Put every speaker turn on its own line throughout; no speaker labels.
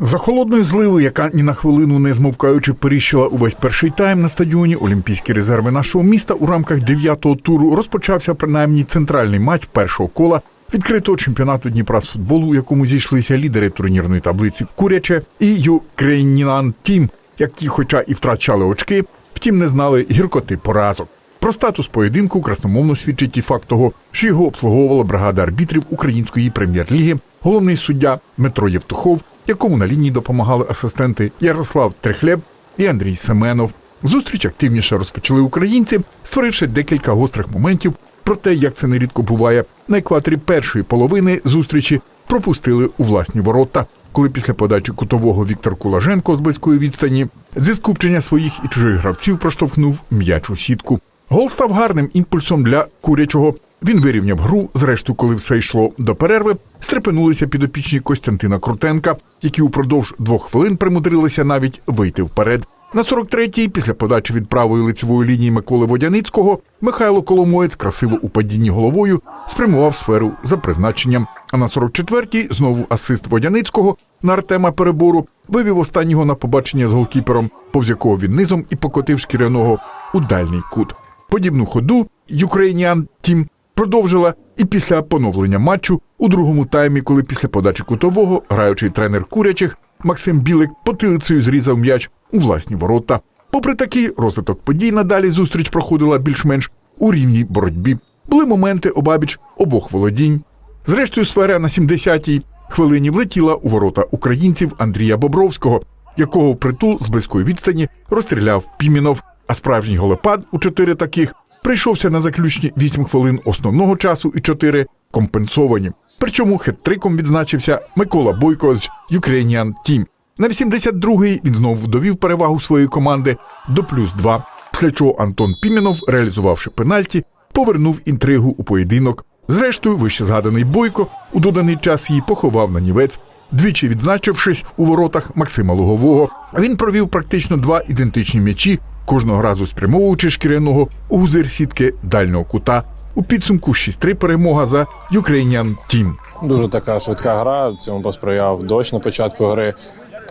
За холодної зливи, яка ні на хвилину не змовкаючи періщила увесь перший тайм на стадіоні Олімпійські резерви нашого міста у рамках дев'ятого туру розпочався принаймні центральний матч першого кола відкритого чемпіонату Дніпра з футболу, у якому зійшлися лідери турнірної таблиці Куряче і Юкрейнінан Тім, які, хоча і втрачали очки, втім не знали гіркоти поразок. Про статус поєдинку красномовно свідчить і факт того, що його обслуговувала бригада арбітрів української прем'єр-ліги, головний суддя Дмитро Євтухов, якому на лінії допомагали асистенти Ярослав Трехлєб і Андрій Семенов. Зустріч активніше розпочали українці, створивши декілька гострих моментів про те, як це нерідко буває на екваторі першої половини зустрічі пропустили у власні ворота. Коли після подачі кутового Віктор Кулаженко з близької відстані зі скупчення своїх і чужих гравців проштовхнув м'яч у сітку. Гол став гарним імпульсом для курячого. Він вирівняв гру. Зрештою, коли все йшло до перерви, стрепенулися підопічні Костянтина Крутенка, які упродовж двох хвилин примудрилися навіть вийти вперед. На 43-й, після подачі від правої лицевої лінії Миколи Водяницького, Михайло Коломоєць красиво у падінні головою спрямував сферу за призначенням. А на 44-й знову асист Водяницького на Артема Перебору вивів останнього на побачення з голкіпером, повз якого він низом і покотив шкіряного у дальній кут. Подібну ходу Ukrainian Team продовжила і після поновлення матчу у другому таймі, коли після подачі кутового граючий тренер курячих Максим Білик потилицею зрізав м'яч у власні ворота. Попри такий розвиток подій, надалі зустріч проходила більш-менш у рівній боротьбі. Були моменти обабіч обох володінь. Зрештою, сфера на 70-й хвилині влетіла у ворота українців Андрія Бобровського, якого впритул з близької відстані розстріляв Пімінов. А справжній голепад у чотири таких прийшовся на заключні 8 хвилин основного часу і 4 компенсовані. Причому хет-триком відзначився Микола Бойко з Ukrainian Team. На 82-й він знову довів перевагу своєї команди до плюс 2, після чого Антон Пімінов, реалізувавши пенальті, повернув інтригу у поєдинок. Зрештою, вище згаданий Бойко у доданий час її поховав на нівець. Двічі відзначившись у воротах Максима Лугового, він провів практично два ідентичні м'ячі, кожного разу спрямовуючи шкіряного у гузир сітки дальнього кута. У підсумку 6-3 перемога за Ukrainian Team.
Дуже така швидка гра. Цьому посприяв дощ на початку гри.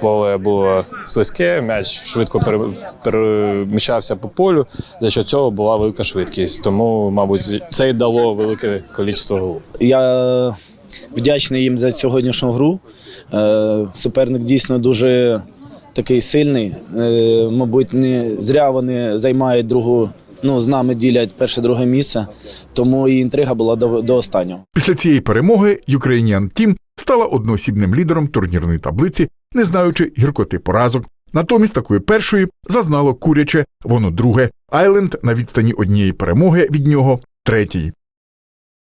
Поле було слизьке, м'яч швидко пере- переміщався по полю. За що цього була велика швидкість. Тому, мабуть, це й дало велике кількість голів.
Я вдячний їм за сьогоднішню гру. Е, Суперник дійсно дуже такий сильний. Е, Мабуть, не зря вони займають другу, ну, з нами ділять перше-друге місце, тому і інтрига була до, до останнього.
Після цієї перемоги Ukrainian Team стала одноосібним лідером турнірної таблиці, не знаючи гіркоти поразок. Натомість такої першої зазнало куряче, воно друге. Айленд на відстані однієї перемоги від нього третій.